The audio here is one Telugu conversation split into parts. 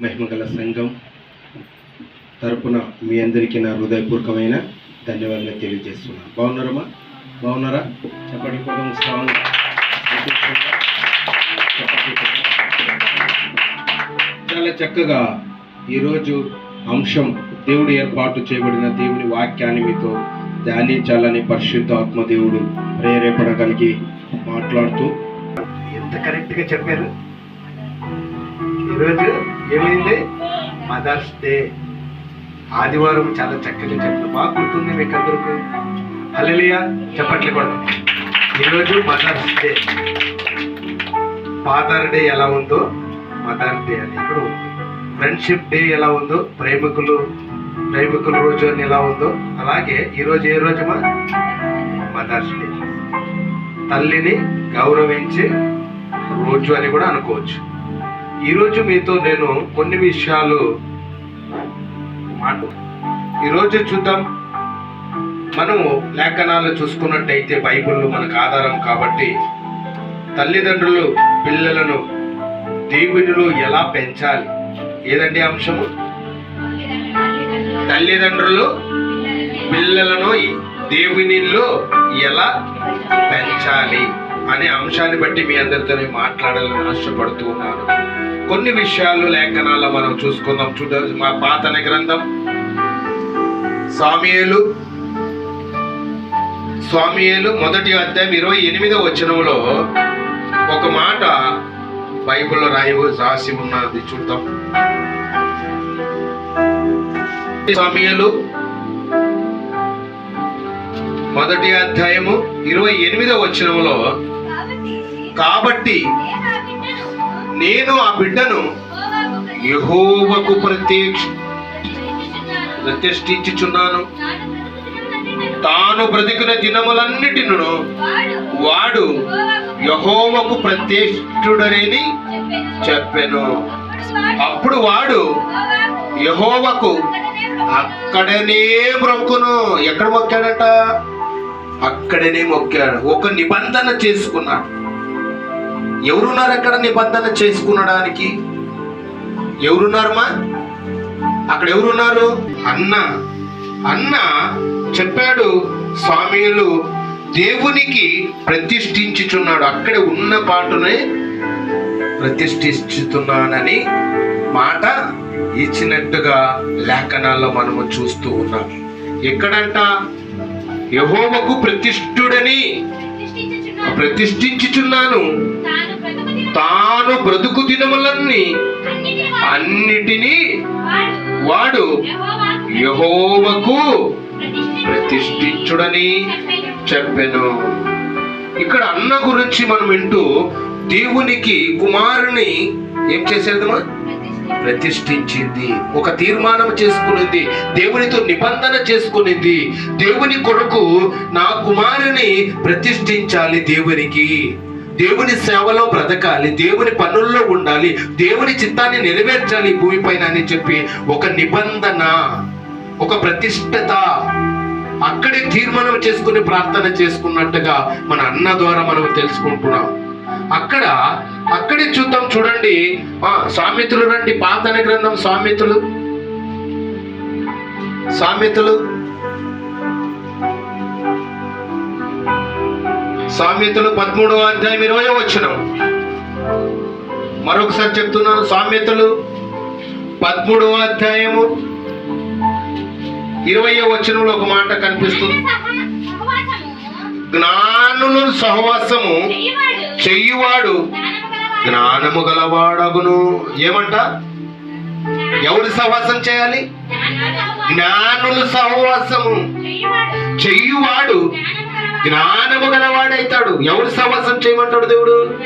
మహిమగల సంఘం తరపున మీ అందరికీ నా హృదయపూర్వకమైన ధన్యవాదాలు తెలియజేస్తున్నాను. బాగున్నారమ్మా? బాగున్నారా? చెప్పటి కోసం చాలా చక్కగా ఈరోజు అంశం దేవుడు ఏర్పాటు చేయబడిన దేవుని వాక్యాన్ని మీతో ధ్యానించాలని పరిశుద్ధ ఆత్మదేవుడు ప్రేరేపణ కలిగి మాట్లాడుతూ ఎంత కరెక్ట్గా చెప్పారు? ఈరోజు ఏమైంది? మదర్స్ డే ఆదివారం చాలా చక్కగా చెప్పారు బాగా గుర్తుంది మీకు అందరికీ హలలియా చెప్పట్లే కూడా. ఈరోజు మదర్స్ డే ఫాదర్ డే ఎలా ఉందో మదర్ డే అని. ఇప్పుడు ఉంది ఫ్రెండ్షిప్ డే ఎలా ఉందో ప్రేమికులు ప్రేమికుల రోజు అని ఎలా ఉందో అలాగే ఈరోజు ఏ రోజుమా మదర్స్ డే తల్లిని గౌరవించే రోజు అని కూడా అనుకోవచ్చు. ఈరోజు మీతో నేను కొన్ని విషయాలు మాట ఈరోజు చూద్దాం. మనము లేఖనాలు చూసుకున్నట్టయితే బైబిల్ మనకు ఆధారం కాబట్టి తల్లిదండ్రులు పిల్లలను దేవునిలో ఎలా పెంచాలి? ఏదండి అంశము? తల్లిదండ్రులు పిల్లలను దేవునిలో ఎలా పెంచాలి? అనే అంశాన్ని బట్టి మీ అందరితో మాట్లాడాలని ఆశపడుతూ ఉన్నాను. కొన్ని విషయాలు లేఖనాల్లో మనం చూసుకుందాం. చూడ మా పాతన గ్రంథం. స్వామియేలు స్వామియేలు మొదటి అధ్యాయం ఇరవై ఎనిమిదవ వచనంలో ఒక మాట బైబిల్లో రాయి రాసి ఉన్నది చూద్దాం. స్వామియేలు మొదటి అధ్యాయము ఇరవై ఎనిమిదవ వచనంలో కాబట్టి నేను ఆ బిడ్డను యహోవకు ప్రత్యక్ష ప్రతిష్ఠించుచున్నాను తాను బ్రతికిన దినములన్నిటిను వాడు యహోవకు ప్రత్యక్షుడనేది చెప్పాను. అప్పుడు వాడు యహోవకు అక్కడనే మొక్కును ఎక్కడ మొక్కాడట? అక్కడనే మొక్కాడు. ఒక నిబంధన చేసుకున్నాడు. ఎవరున్నారు అక్కడ నిబంధన చేసుకునడానికి? ఎవరున్నారమ్మా అక్కడ ఎవరున్నారు? అన్న. అన్న చెప్పాడు స్వామీలు దేవునికి ప్రతిష్ఠించుచున్నాడు. అక్కడే ఉన్న పాటునే ప్రతిష్ఠించుతున్నానని మాట ఇచ్చినట్టుగా లేఖనాల్లో మనము చూస్తూ ఉన్నాం. ఎక్కడంట? యహోవకు ప్రతిష్ఠుడని ప్రతిష్ఠించుచున్నాను. తాను బ్రతుకు దినములన్నీ అన్నిటినీ వాడు. యహోవకు ప్రతిష్ఠించుడని చెప్పెను. ఇక్కడ అన్న గురించి మనం వింటూ దేవునికి కుమారుని ఏం చేసేదమ్మా ప్రతిష్ఠించింది. ఒక తీర్మానం చేసుకునింది. దేవునితో నిబంధన చేసుకునింది. దేవుని కొరకు నా కుమారుని ప్రతిష్ఠించాలి దేవునికి. దేవుని సేవలో బ్రతకాలి. దేవుని పనుల్లో ఉండాలి. దేవుని చిత్తాన్ని నెరవేర్చాలి భూమిపైన అని చెప్పి ఒక నిబంధన ఒక ప్రతిష్టత అక్కడే తీర్మానం చేసుకుని ప్రార్థన చేసుకున్నట్టుగా మన అన్న ద్వారా మనం తెలుసుకుంటున్నాం. అక్కడ అక్కడే చూద్దాం చూడండి. సామెతలు రండి. పాతన గ్రంథం సామెతలు. సామెతలు. సామెతలు పదమూడవ అధ్యాయం ఇరవై వచ్చినం మరొకసారి చెప్తున్నాను సామెతలు పదమూడవ అధ్యాయము ఇరవై వచనంలో ఒక మాట కనిపిస్తుంది. జ్ఞానులు సహవాసము చెయ్యువాడు జ్ఞానము గలవాడగును. ఏమంట? ఎవరు సహవాసం చేయాలి? జ్ఞానులు సహవాసము. చెయ్యువాడు జ్ఞానము గలవాడైతాడు. ఎవరు సహవాసం చేయమంటాడు దేవుడు?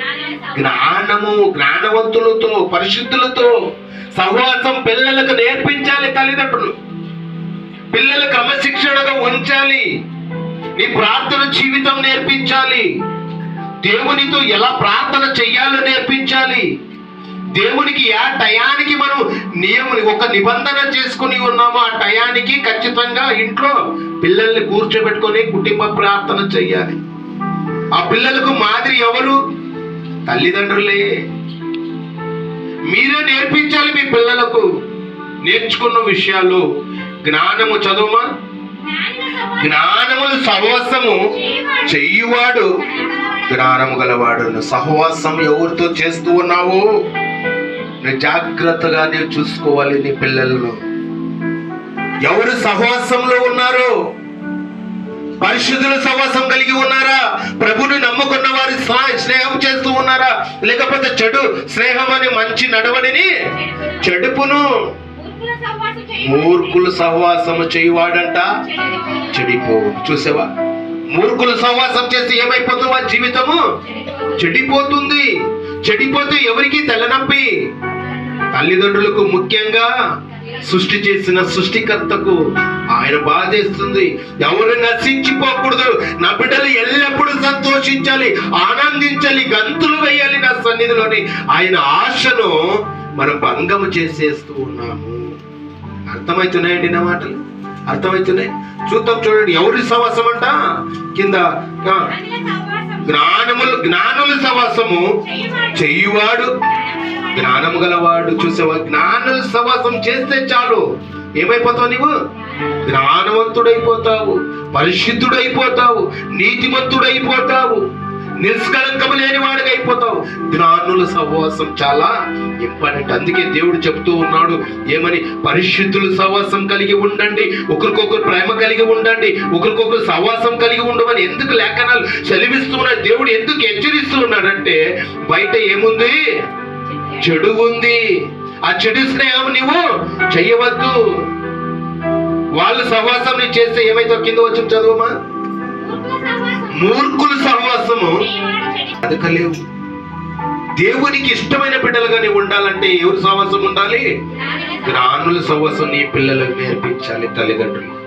జ్ఞానము జ్ఞానవంతులతో పరిశుద్ధులతో సహవాసం పిల్లలకు నేర్పించాలి తల్లిదండ్రులు. పిల్లలు క్రమశిక్షణగా ఉంచాలి. నీ ప్రార్థన జీవితం నేర్పించాలి. దేవునితో ఎలా ప్రార్థన చెయ్యాలో నేర్పించాలి? దేవునికి ఆ టయానికి మనం నియమ ఒక నిబంధన చేసుకుని ఉన్నాము? ఆ టయానికి ఖచ్చితంగా ఇంట్లో పిల్లల్ని కూర్చోబెట్టుకొని కుటుంబ ప్రార్థన చెయ్యాలి. ఆ పిల్లలకు మాదిరి ఎవరు? తల్లిదండ్రులే. మీరే నేర్పించాలి మీ పిల్లలకు. నేర్చుకున్న విషయాలు. జ్ఞానము చదువుమా? జ్ఞానములు సహవాసము చెయ్యువాడు జ్ఞానము గలవాడు సహవాసం ఎవరితో చేస్తూ ఉన్నావు? నువ్వు జాగ్రత్తగా నీవు చూసుకోవాలి నీ పిల్లలను. ఎవరు సహవాసంలో ఉన్నారు? పరిశుద్ధులు సహవాసం కలిగి ఉన్నారా? ప్రభుని నమ్ముకున్న వారి స్నేహం చేస్తూ ఉన్నారా? లేకపోతే చెడు స్నేహం అని మంచి నడవడిని చెడుపును? మూర్ఖులు సహవాసము చేయువాడంట? చెడిపో. చూసావా? మూర్ఖులు సహవాసం చేసి ఏమైపోతుంది వారి జీవితము? చెడిపోతుంది. చెడిపోతే ఎవరికి తెల్లనొప్పి తల్లిదండ్రులకు ముఖ్యంగా సృష్టి చేసిన సృష్టికర్తకు ఆయన బాధేస్తుంది ఎవరు నశించిపోకూడదు. నా బిడ్డలు ఎల్లప్పుడూ సంతోషించాలి ఆనందించాలి గంతులు వేయాలి నా సన్నిధిలోని ఆయన ఆశను మనం భంగము చేసేస్తూ ఉన్నాము. అర్థమవుతున్నాయండి నా మాటలు? అర్థమవుతున్నాయి చూద్దాం చూడండి ఎవరి సవాసం అంట కింద జ్ఞానములు జ్ఞానుల సవాసము చెయ్యువాడు జ్ఞానము గలవాడు చూసేవా? జ్ఞానుల సవాసం చేస్తే చాలు. ఏమైపోతావు నీవు? జ్ఞానవంతుడైపోతావు పరిశుద్ధుడైపోతావు నీతిమంతుడైపోతావు. నిష్కలంకము లేని వాడికి అయిపోతావు. జ్ఞానుల సహవాసం చాలా ఇంపార్టెంట్. అందుకే దేవుడు చెప్తూ ఉన్నాడు ఏమని? పరిశుద్ధులు సహవాసం కలిగి ఉండండి ఒకరికొకరు ప్రేమ కలిగి ఉండండి ఒకరికొకరు సహవాసం కలిగి ఉండమని ఎందుకు లేఖనాలు చదివిస్తున్నాడు దేవుడు ఎందుకు హెచ్చరిస్తూ ఉన్నాడంటే బయట ఏముంది? చెడు ఉంది. ఆ చెడు స్నేహం నువ్వు చెయ్యవద్దు వాళ్ళు సహవాసం నీ చేస్తే ఏమైతే? కింద వచ్చి చదువుమా? మూర్ఖుల సహవాసము అదకలేవు దేవునికి ఇష్టమైన బిడ్డలుగా నీవు ఉండాలంటే ఎవరు సహవాసం ఉండాలి? జ్ఞానుల సహవాసం నీ పిల్లలకు నేర్పించాలి తల్లిదండ్రులు.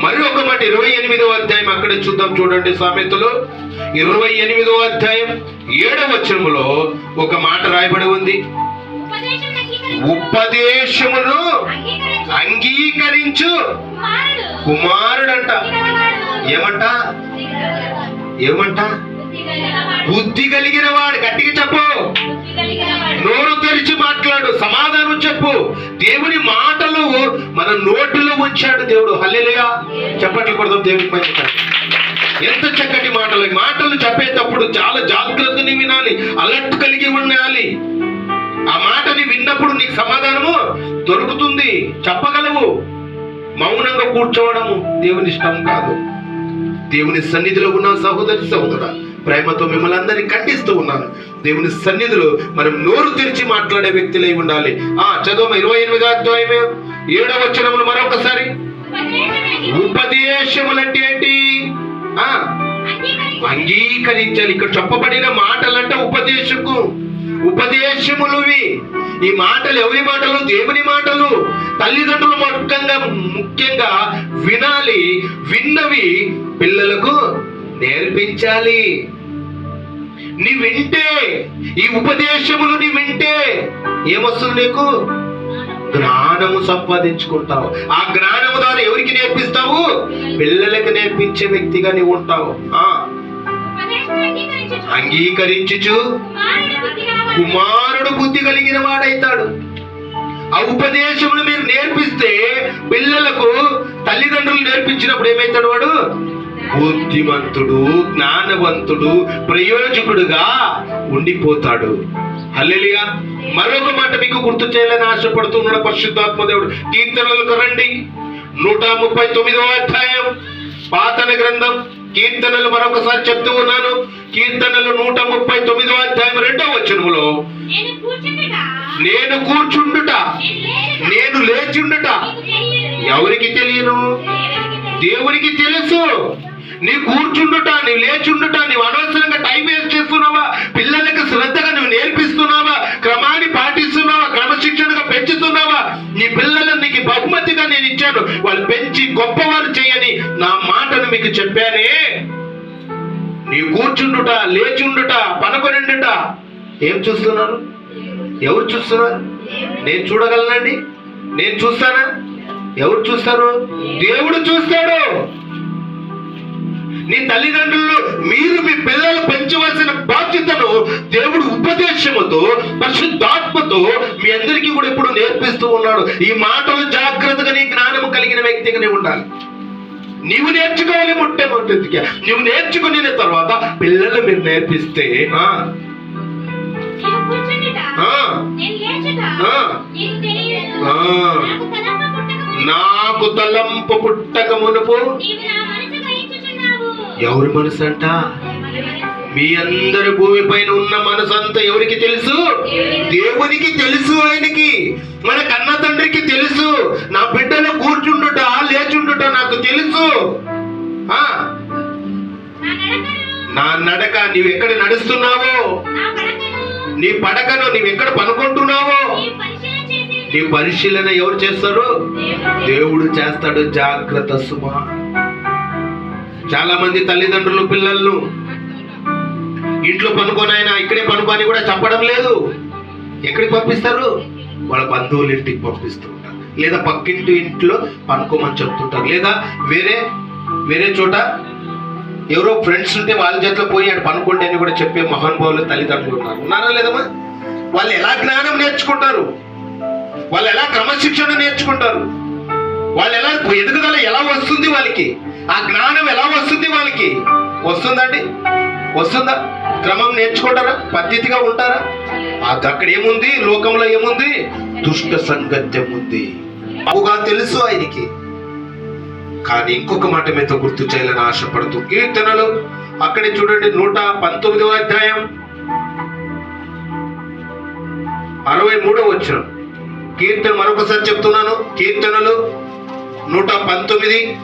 మరి ఒక మాట ఇరవై ఎనిమిదవ అధ్యాయం అక్కడ చూద్దాం చూడండి సామెతలు. ఇరవై ఎనిమిదవ అధ్యాయం ఏడవ వచనములో ఒక మాట రాయబడి ఉంది. ఉపదేశమును అంగీకరించు. కుమారుడంట. ఏమంట? ఏమంట? బుద్ధి కలిగిన వాడు గట్టిగా చెప్పు. నోరు తెరిచి మాట్లాడు సమాధానం చెప్పు. దేవుని మాటలు మన నోటిలో ఉంచాడు దేవుడు. హల్లెలుగా చెప్పట్లు కొడదాం దేవుని పైన ఎంత చక్కటి మాటలు. మాటలు చెప్పేటప్పుడు చాలా జాగ్రత్తని వినాలి. అలర్ట్ కలిగి ఉండాలి. ఆ మాటని విన్నప్పుడు నీకు సమాధానము దొరుకుతుంది. చెప్పగలవు. మౌనంగా కూర్చోవడము దేవుని ఇష్టం కాదు. దేవుని సన్నిధిలో ఉన్న సహోదరి సహోదర ప్రేమతో మిమ్మల్ని అందరినీ ఖండిస్తూ ఉన్నాను. దేవుని సన్నిధిలో మనం నోరు తెరిచి మాట్లాడే వ్యక్తులై ఉండాలి. ఆ చదువు ఇరవై ఎనిమిదో అధ్యాయం. ఏడవ వచనములు మరొకసారి. ఉపదేశములంటే ఏంటి? ఆ అంగీకరించాలి ఇక్కడ చెప్పబడిన మాటలంటే ఉపదేశకు. ఉపదేశములువి. ఈ మాటలు ఎవరి మాటలు? దేవుని మాటలు. తల్లిదండ్రులు ముఖ్యంగా ముఖ్యంగా వినాలి విన్నవి పిల్లలకు నేర్పించాలి. నీ వింటే ఈ ఉపదేశములు నీ వింటే ఏమొస్తుంది నీకు? జ్ఞానము సంపాదించుకుంటావు. ఆ జ్ఞానము ద్వారా ఎవరికి నేర్పిస్తావు? పిల్లలకు నేర్పించే వ్యక్తిగా నీవు ఉంటావు. ఆ. అంగీకరించుచు. కుమారుడు బుద్ధి కలిగిన వాడైతాడు. ఆ ఉపదేశములు మీరు నేర్పిస్తే పిల్లలకు తల్లిదండ్రులు నేర్పించినప్పుడు ఏమైతాడు వాడు? బుద్ధిమంతుడు జ్ఞానవంతుడు ప్రయోజకుడుగా ఉండిపోతాడు. హల్లెలిగా మరొక మాట మీకు గుర్తు చేయాలని ఆశపడుతున్నాడు పరిశుద్ధాత్మ దేవుడు. కీర్తనలకు రండి నూట ముప్పై తొమ్మిదవ అధ్యాయం. పాతన గ్రంథం. కీర్తనలు మరొకసారి చెప్తూ ఉన్నాను. కీర్తనలు నూట ముప్పై తొమ్మిదవ అధ్యాయం రెండవ వచనములో నేను కూర్చుండుట. నేను కూర్చుండుట. నేను లేచుండుట. ఎవరికి తెలియను? దేవునికి తెలుసు. నీ కూర్చుండుట నీవు లేచుండుట నీవు అనవసరంగా టైం వేస్ట్ చేస్తున్నావా కూర్చుండుట లేచుండుట పనుకొనిండుట. ఏం చూస్తున్నారు? ఎవరు చూస్తున్నారు? నేను చూడగలనండి? నేను చూస్తానా? ఎవరు చూస్తారు? దేవుడు చూస్తాడు. నీ తల్లిదండ్రులు మీరు మీ పిల్లలు పెంచవలసిన బాధ్యతను దేవుడు ఉపదేశముతో పరిశుద్ధాత్మతో మీ అందరికీ కూడా ఇప్పుడు నేర్పిస్తూ ఉన్నాడు. ఈ మాటలు జాగ్రత్తగా నీ జ్ఞానము కలిగిన వ్యక్తిగానే ఉండాలి. నీవు నేర్చుకోవాలి మొట్టమొదటిగా నువ్వు నేర్చుకునే తర్వాత పిల్లలు మీరు నేర్పిస్తే. నీకు తలంపు పుట్టక మునుపు. ఎవరి మనసు? అంట. మీ అందరి భూమి పైన ఉన్న మనసంతా ఎవరికి తెలుసు? దేవునికి తెలుసు ఆయనకి. మన కన్న తండ్రికి తెలుసు. నా బిడ్డలో కూర్చుండుట లేచుండుట నాకు తెలుసు. నా నడక నీవు ఎక్కడ నడుస్తున్నావో? నీ పడకను నీవు ఎక్కడ పనుకుంటున్నావో? నీవు పరిశీలన నీ పరిశీలన ఎవరు చేస్తారు? దేవుడు దేవుడు చేస్తాడు జాగ్రత్త సుమా. చాలా మంది తల్లిదండ్రులు పిల్లలను ఇంట్లో పనుకొని ఆయన ఇక్కడే పనుకొని కూడా చెప్పడం లేదు. ఎక్కడికి పంపిస్తారు? వాళ్ళ బంధువుల ఇంటికి పంపిస్తూ ఉంటారు. లేదా పక్కింటి ఇంట్లో పనుకోమని చెప్తుంటారు. లేదా వేరే వేరే చోట ఎవరో ఫ్రెండ్స్ ఉంటే వాళ్ళ చేతిలో పోయి ఆడు పనుకోండి అని కూడా చెప్పే మహానుభావులు తల్లిదండ్రులు ఉన్నారు. ఉన్నారా లేదమ్మా? వాళ్ళు ఎలా జ్ఞానం నేర్చుకుంటారు? వాళ్ళు ఎలా క్రమశిక్షణ నేర్చుకుంటారు? వాళ్ళు ఎలా ఎదుగుదల ఎలా వస్తుంది వాళ్ళకి? ఆ జ్ఞానం ఎలా వస్తుంది వాళ్ళకి? వస్తుందండి వస్తుందా? క్రమం నేర్చుకుంటారా? పద్ధతిగా ఉంటారా? అది అక్కడ ఏముంది? లోకంలో ఏముంది? దుష్ట సంగత్యం ఉంది అవుగా తెలుసు ఆయనకి. కానీ ఇంకొక మాట మీతో గుర్తు చేయాలని ఆశపడుతూ కీర్తనలు. అక్కడే చూడండి నూట పంతొమ్మిదవ అధ్యాయం. అరవై మూడవ వచ్చిన కీర్తన మరొకసారి చెప్తున్నాను. కీర్తనలు నూట పంతొమ్మిది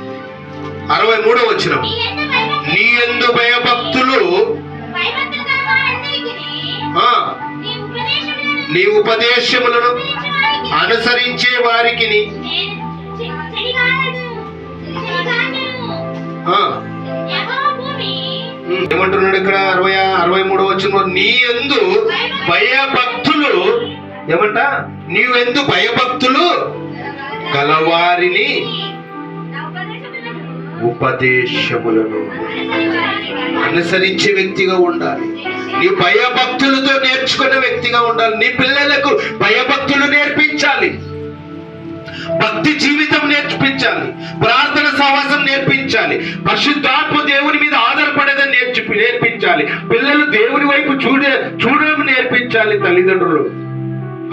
అరవై మూడవ వచ్చిన నీ యందు భయభక్తులు- నీ ఎందు భయభక్తులు నీ ఉపదేశములను అనుసరించే వారికి ఏమంటున్నాడు ఇక్కడ? అరవై అరవై మూడవ వచ్చిన నీ ఎందు భయభక్తులు ఏమంట? నీవెందు భయభక్తులు గలవారిని. ఉపదేశములను అనుసరించే వ్యక్తిగా ఉండాలి. నీ భయభక్తులతో నేర్చుకునే వ్యక్తిగా ఉండాలి. నీ పిల్లలకు భయభక్తులు నేర్పించాలి. భక్తి జీవితం నేర్పించాలి. ప్రార్థన సహవాసం నేర్పించాలి. పరిశుద్ధాత్మ దేవుని మీద ఆధారపడేదని నేర్చి నేర్పించాలి. పిల్లలు దేవుని వైపు చూడే చూడడం నేర్పించాలి తల్లిదండ్రులు.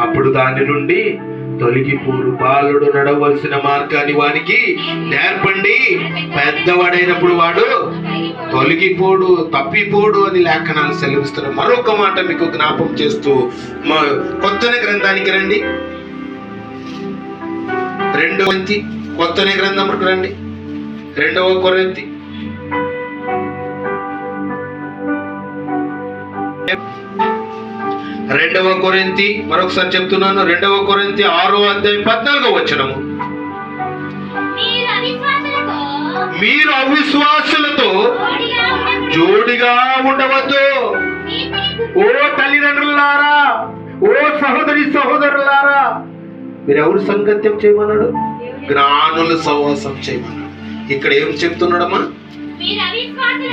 అప్పుడు దాని నుండి తొలగిపోరు బాలుడు నడవలసిన మార్గాన్ని వానికి నేర్పండి. పెద్దవాడైనప్పుడు వాడు తొలగిపోడు తప్పిపోడు అని లేఖనాలు సెలవిస్తున్నారు మరొక మాట మీకు జ్ఞాపం చేస్తూ మా కొత్తనే గ్రంథానికి రండి. రెండవ కొరింథీ కొత్తనే గ్రంథం రండి. రెండవ కొరింథీ రెండవ కొరింతి మరొకసారి చెప్తున్నాను రెండవ కొరింతి ఆరో అధ్యాయం పద్నాలుగో వచ్చినము మీరు అవిశ్వాసులతో జోడిగా ఉండవద్దు. ఓ తల్లిదండ్రులారా ఓ సహోదరి సహోదరులారా మీరు ఎవరు సంగత్యం చేయమన్నాడు? జ్ఞానుల సహవాసం చేయమన్నాడు. ఇక్కడ ఏం చెప్తున్నాడమ్మా?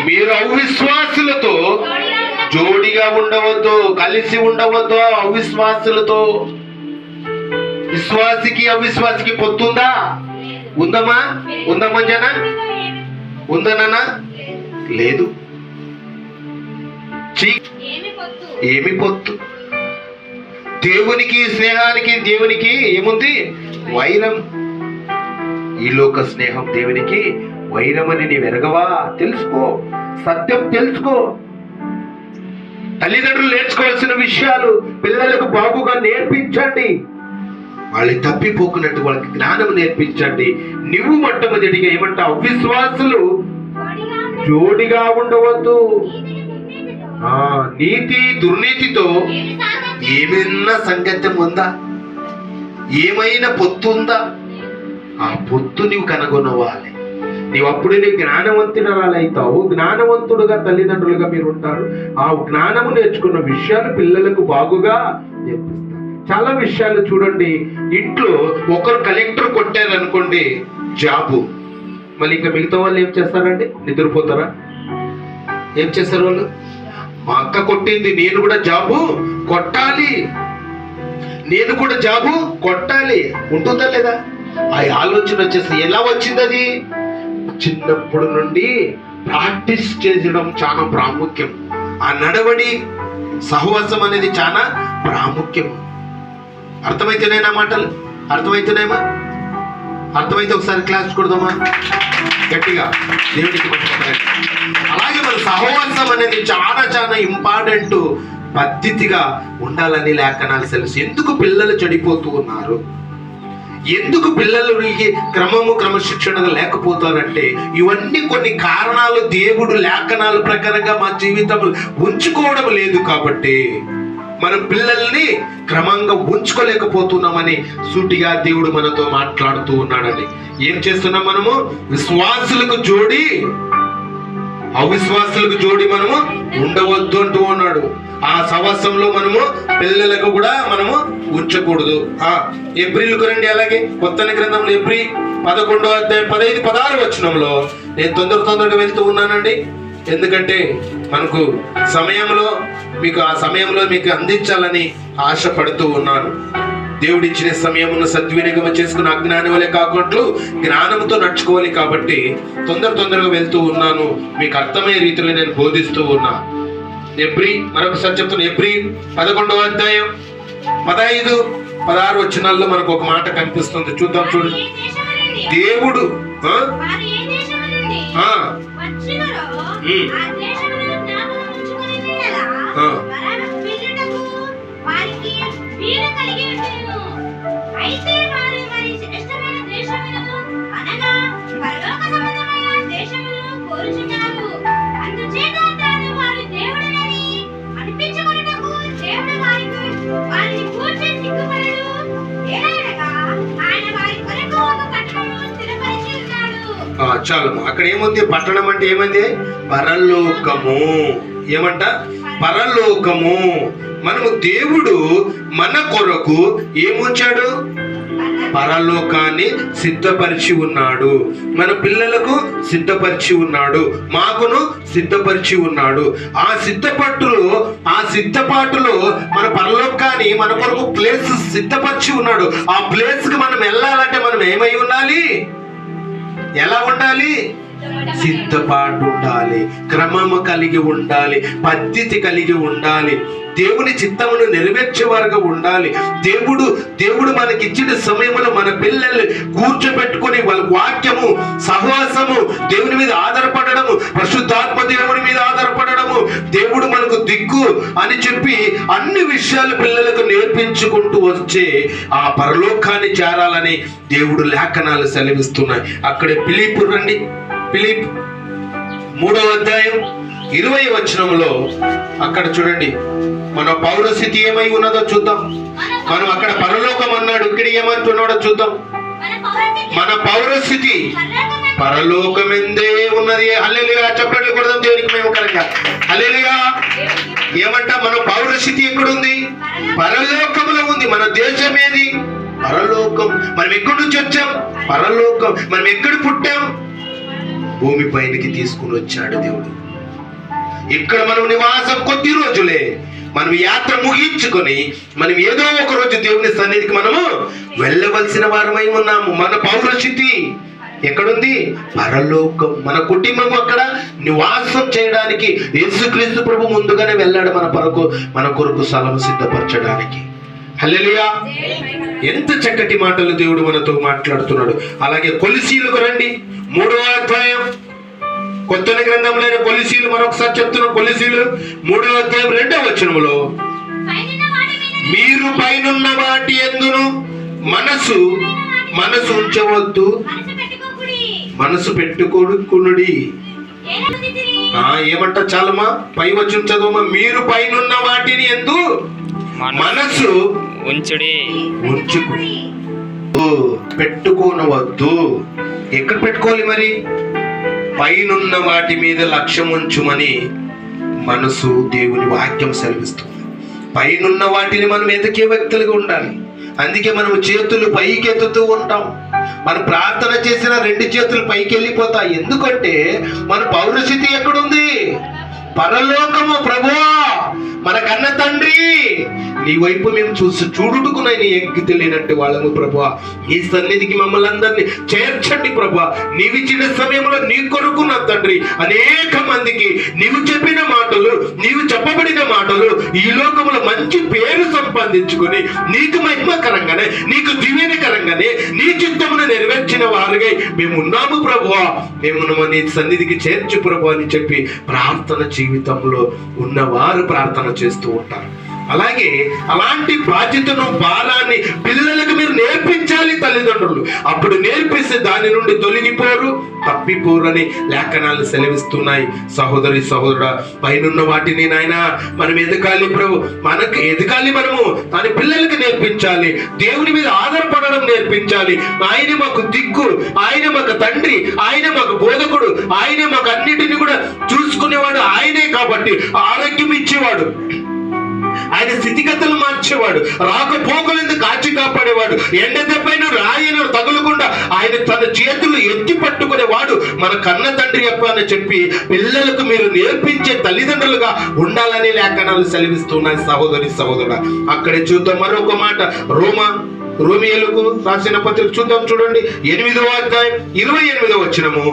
మీరు అవిశ్వాసులతో జోడిగా ఉండవద్దు కలిసి ఉండవద్దు అవిశ్వాసులతో. విశ్వాసికి అవిశ్వాసికి పొత్తుందా? ఉందమ్మా? ఉందమ్మా జన? ఉందనా లేదు. ఏమి పొత్తు? ఏమి పొత్తు? దేవునికి స్నేహానికి దేవునికి ఏముంది? వైరం. ఈ లోక స్నేహం దేవునికి వైరమని నీ వెరగవా తెలుసుకో. సత్యం తెలుసుకో. తల్లిదండ్రులు నేర్చుకోవాల్సిన విషయాలు పిల్లలకు బాగుగా నేర్పించండి. వాళ్ళని తప్పిపోకున్నట్టు వాళ్ళకి జ్ఞానం నేర్పించండి. నువ్వు మొట్టమొదటిగా ఏమంటావు? అవిశ్వాసులు జోడిగా ఉండవద్దు. ఆ నీతి దుర్నీతితో ఏమైనా సంగత్యం ఉందా? ఏమైనా పొత్తు ఉందా? ఆ పొత్తు నువ్వు కనుగొనవాలి. నీవు అప్పుడే నీవు జ్ఞానవంతురాలైతావు జ్ఞానవంతుడుగా తల్లిదండ్రులుగా మీరు ఉంటారు. ఆ జ్ఞానము నేర్చుకున్న విషయాలు పిల్లలకు బాగుగా నేర్పిస్తారు. చాలా విషయాలు చూడండి. ఇంట్లో ఒకరు కలెక్టర్ కొట్టారనుకోండి జాబు. మళ్ళీ ఇంకా మిగతా వాళ్ళు ఏం చేస్తారండి? నిద్రపోతారా? ఏం చేస్తారు వాళ్ళు? మా అక్క కొట్టింది నేను కూడా జాబు కొట్టాలి. నేను కూడా జాబు కొట్టాలి. ఉంటుందా లేదా? ఆ ఆలోచన వచ్చేసి ఎలా వచ్చింది అది? చిన్నప్పటి నుండి ప్రాక్టీస్ చేయడం చాలా ప్రాముఖ్యం. ఆ నడవడి సహవాసం అనేది చాలా ప్రాముఖ్యం. అర్థమైతేనేనా మాటలు? అర్థమైతేనేమా? అర్థమైతే ఒకసారి క్లాస్ కొడదామా? గట్టిగా. దేవుడికి అలాగే మన సహవాసం అనేది చాలా చాలా ఇంపార్టెంట్ పద్ధతిగా ఉండాలని లేఖనాలు తెలుసు ఎందుకు పిల్లలు చెడిపోతూ ఉన్నారు? ఎందుకు పిల్లలకి క్రమము క్రమశిక్షణ లేకపోతారంటే ఇవన్నీ కొన్ని కారణాలు దేవుడు లేఖనాల ప్రకారంగా మా జీవితంలో ఉంచుకోవడం లేదు కాబట్టి మనం పిల్లల్ని క్రమంగా ఉంచుకోలేకపోతున్నామని సూటిగా దేవుడు మనతో మాట్లాడుతూ ఉన్నాడని ఏం చేస్తున్నాం మనము? విశ్వాసులకు జోడి అవిశ్వాసులకు జోడి మనము ఉండవద్దు అంటూ ఉన్నాడు ఆ సంవత్సరంలో మనము పిల్లలకు కూడా మనము ఉంచకూడదు. ఆ ఏప్రిల్కు రండి అలాగే. కొత్త గ్రంథంలో ఏప్రిల్ పదకొండో అధ్యాయం పదహైదు పదహారు వచనంలో నేను తొందర తొందరగా వెళ్తూ ఉన్నానండి. ఎందుకంటే మనకు సమయంలో మీకు ఆ సమయంలో మీకు అందించాలని ఆశపడుతూ ఉన్నాను. దేవుడిచ్చిన సమయమును సద్వినియోగం చేసుకుని అజ్ఞానం వలె కాకుండా జ్ఞానంతో నడుచుకోవాలి కాబట్టి తొందర తొందరగా వెళ్తూ ఉన్నాను. మీకు అర్థమయ్యే రీతిలో నేను బోధిస్తూ ఉన్నా. ఎబ్రి మరొకసారి చెప్తున్నా ఎబ్రి పదకొండవ అధ్యాయం పదహైదు పదహారు వచ్చినాల్లో మనకు ఒక మాట కనిపిస్తుంది. చూద్దాం నుండి? దేవుడు ఆ? ఆ, చాలు. అక్కడ ఏముంది పట్టణం అంటే ఏమంది? పరలోకము. ఏమంట? పరలోకము. మనము దేవుడు మన కొరకు ఏముంచాడు? పరలోకాన్ని సిద్ధపరిచి ఉన్నాడు. మన పిల్లలకు సిద్ధపరిచి ఉన్నాడు. మాకును సిద్ధపరిచి ఉన్నాడు. ఆ సిద్ధపట్టులో ఆ సిద్ధపాటులో మన పరలోకాన్ని మన కొరకు ప్లేస్ సిద్ధపరిచి ఉన్నాడు. ఆ ప్లేస్కి మనం వెళ్ళాలంటే మనం ఏమై ఉండాలి? ఎలా ఉండాలి? సిద్ధపాటు ఉండాలి. క్రమము కలిగి ఉండాలి. పద్ధతి కలిగి ఉండాలి. దేవుని చిత్తమును నెరవేర్చే వారుగా ఉండాలి. దేవుడు దేవుడు మనకి ఇచ్చిన సమయంలో మన పిల్లల్ని కూర్చోబెట్టుకొని వాళ్ళ వాక్యము సహవాసము దేవుని మీద ఆధారపడడము పరిశుద్ధాత్మ దేవుని మీద ఆధారపడడము దేవుడు మనకు దిక్కు అని చెప్పి అన్ని విషయాలు పిల్లలకు నేర్పించుకుంటూ వచ్చే ఆ పరలోకాన్ని చేరాలని దేవుడు లేఖనాలు సెలవిస్తున్నాయి. అక్కడే పిలిపు రండి. పిలిప్. మూడవ అధ్యాయం. ఇరవై వచనంలో అక్కడ చూడండి. మన పౌరస్థితి ఏమై ఉన్నదో చూద్దాం. మనం అక్కడ పరలోకం అన్నాడు. ఇక్కడ ఏమంటున్నాడో చూద్దాం. మన పౌరస్థితి పరలోకం ఎందే ఉన్నది. అల్లెలుగా చెప్పండి కొడదాం దేవునికి మేము కనుక అల్లెలుగా ఏమంట? మన పౌరస్థితి ఎక్కడుంది? పరలోకంలో ఉంది. మన దేశం ఏది? పరలోకం. మనం ఎక్కడి నుంచి వచ్చాం? పరలోకం. మనం ఎక్కడ పుట్టాం? భూమి పైనకి తీసుకుని వచ్చాడు దేవుడు. ఇక్కడ మనం నివాసం కొద్ది రోజులే. మనం యాత్ర ముగించుకొని మనం ఏదో ఒక రోజు దేవుని సన్నిధికి మనము వెళ్ళవలసిన వారమై ఉన్నాము. మన పౌరస్థితి ఎక్కడుంది? పరలోకం. మన కుటుంబం అక్కడ నివాసం చేయడానికి యేసుక్రీస్తు ప్రభు ముందుగానే వెళ్ళాడు మన పరకు మన కొరకు స్థలం సిద్ధపరచడానికి. హల్లెలూయా. ఎంత చక్కటి మాటలు దేవుడు మనతో మాట్లాడుతున్నాడు. అలాగే కొలిసీలకు రండి. మూడవ అధ్యాయం. కొత్త గ్రంథంలోని కొలిసీలు మరొకసారి చెప్తున్న కొలిసీలు మూడవ అధ్యాయం రెండవ వచనములో పైనున్న వాటి మీద మీరు పైనున్న వాటి ఎందును మనసు మనసు ఉంచవద్దు. మనసు పెట్టుకొడుకునుడి ఏమంట చాలమా పై వచ్చి చదువుమా మీరు పైనున్న వాటిని ఎందు మనసు ఉంచుడి. ఉంచుకుని పెట్టుకోనవద్దు. ఎక్కడ పెట్టుకోవాలి మరి? పైనున్న వాటి మీద లక్ష్యం ఉంచుమని మనసు దేవుని వాక్యం సెలవిస్తుంది. పైనున్న వాటిని మనం ఎదికే వ్యక్తులుగా ఉండాలి. అందుకే మనం చేతులు పైకి ఎత్తుతూ ఉంటాం. మనం ప్రార్థన చేసిన రెండు చేతులు పైకి వెళ్ళిపోతాయి ఎందుకంటే మన పౌరస్థితి ఎక్కడుంది? పరలోకము ప్రభువా! మన కన్న తండ్రి నీ వైపు మేము చూసి చూడుటకునై నీ ఎగ్గి తెలియనట్టు వాళ్ళము ప్రభువా. నీ సన్నిధికి మమ్మల్ని అందరినీ చేర్చండి ప్రభువా. నీవిచ్చిన సమయంలో నీ కొరకు నా తండ్రి. అనేక మందికి నీవు చెప్పిన మాటలు నీవు చెప్పబడిన మాటలు ఈ లోకంలో మంచి పేరు సంపాదించుకొని నీకు మహిమకరంగానే నీకు దీవెనకరంగానే నీ చిత్తమును నెరవేర్చిన వారుగా మేము ఉన్నాము ప్రభువా. మేము నీ సన్నిధికి చేర్చు ప్రభు అని చెప్పి ప్రార్థన జీవితంలో ఉన్నవారు ప్రార్థన చేస్తూ ఉంటారు. అలాగే అలాంటి బాధ్యతను భారాన్ని పిల్లలకు మీరు నేర్పించాలి తల్లిదండ్రులు. అప్పుడు నేర్పిస్తే దాని నుండి తొలగిపోరు తప్పిపోరు అని లేఖనాలు సెలవిస్తున్నాయి. సహోదరి సహోదరుడ పైనున్న వాటిని నాయన మనం ఎదగాలి ప్రభు. మనకు ఎదగాలి మనము దాని పిల్లలకి నేర్పించాలి. దేవుని మీద ఆధారపడడం నేర్పించాలి. ఆయన మాకు దిక్కు ఆయన మాకు తండ్రి ఆయన మాకు బోధకుడు ఆయన మాకు అన్నిటిని కూడా చూసుకునేవాడు ఆయనే కాబట్టి ఆరోగ్యం ఇచ్చేవాడు. ఆయన స్థితిగతులు మార్చేవాడు. రాకపోకలందు కాచి కాపాడేవాడు. ఎండ దెబ్బైన రాయను తగులకుండా ఆయన తన చేతులు ఎత్తి పట్టుకునేవాడు. మన కన్న తండ్రి యొక్క అని చెప్పి పిల్లలకు మీరు నేర్పించే తల్లిదండ్రులుగా ఉండాలని లేఖనాలు సెలవిస్తున్నాయి సహోదరి సహోదరుడు అక్కడే చూద్దాం మరొక మాట. రోమా రోమియలకు రాసిన పత్రిక చూద్దాం చూడండి. ఎనిమిదవ అధ్యాయం ఇరవై ఎనిమిదవ వచ్చినము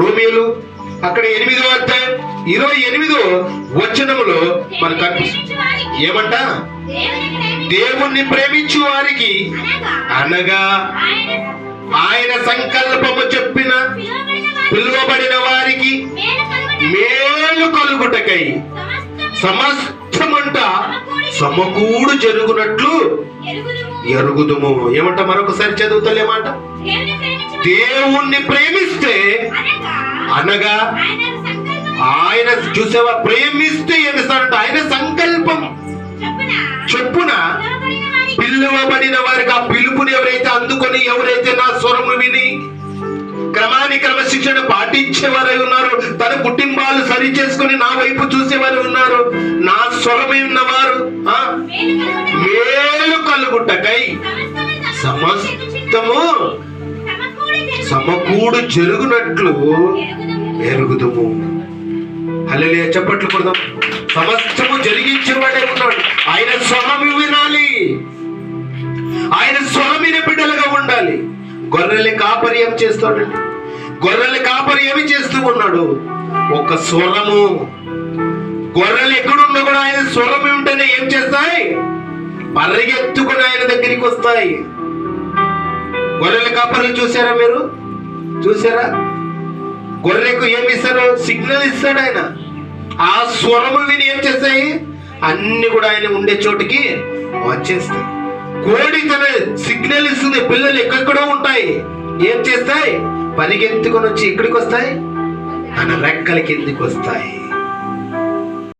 రోమియలు అక్కడ ఎనిమిది అధ్యాయం. ఇరవై ఎనిమిదో వచనములో మనకు కనిపిస్తుంది. ఏమంట? దేవుణ్ణి ప్రేమించు వారికి అనగా ఆయన సంకల్పము చెప్పిన పిలువబడిన వారికి మేలు కలుగుటకై సమస్తమంట సమకూడు జరుగునట్లు ఎరుగుదుము. ఏమంట? మరొకసారి చదువుతలేమాట దేవుణ్ణి ప్రేమిస్తే అనగా ఆయన చూసావా ప్రేమిస్తే ఏమిస్తాడంట ఆయన సంకల్పం. చొప్పున? పిలువబడిన వారికి ఆ పిలుపుని ఎవరైతే అందుకొని ఎవరైతే నా స్వరము విని క్రమాన్ని క్రమశిక్షణ పాటించేవారై ఉన్నారు తన కుటుంబాలు సరి చేసుకుని నా వైపు చూసేవారు ఉన్నారు. నా స్వరమే ఉన్నవారు మేలు కలుగుటకై సమస్తము సమకూడి జరుగును. సమకూడు జరుగునట్లు ఎరుగుదుము. హల్లెలూయా. చప్పట్లు కొడదాం. సమస్తము జరిగించేవాడే ఉన్నాడు. ఆయన స్వరం వినాలి. ఆయన స్వరం వినే బిడ్డలుగా ఉండాలి. గొర్రెల కాపరి ఏం చేస్తాడండి గొర్రెల కాపరి ఏమి చేస్తూ ఉన్నాడు. ఒక స్వరము. గొర్రెలు ఎక్కడున్నా కూడా ఆయన స్వరం ఉంటేనే ఏం చేస్తాయి? పరిగెత్తుకుని ఆయన దగ్గరికి వస్తాయి. గొర్రెల కాపర్లు చూసారా మీరు? చూసారా గొర్రెకు ఏమి ఇస్తారు సిగ్నల్ ఇస్తాడు ఆయన. ఆ స్వరము విని ఏం చేస్తాయి? అన్ని కూడా ఆయన ఉండే చోటికి వచ్చేస్తాయి. కోడి తన సిగ్నల్ ఇస్తుంది. పిల్లలు ఎక్కడెక్కడో ఉంటాయి. ఏం చేస్తాయి? పరిగెత్తుకొని వచ్చి ఇక్కడికి వస్తాయి? మన రెక్కల కిందికి వస్తాయి?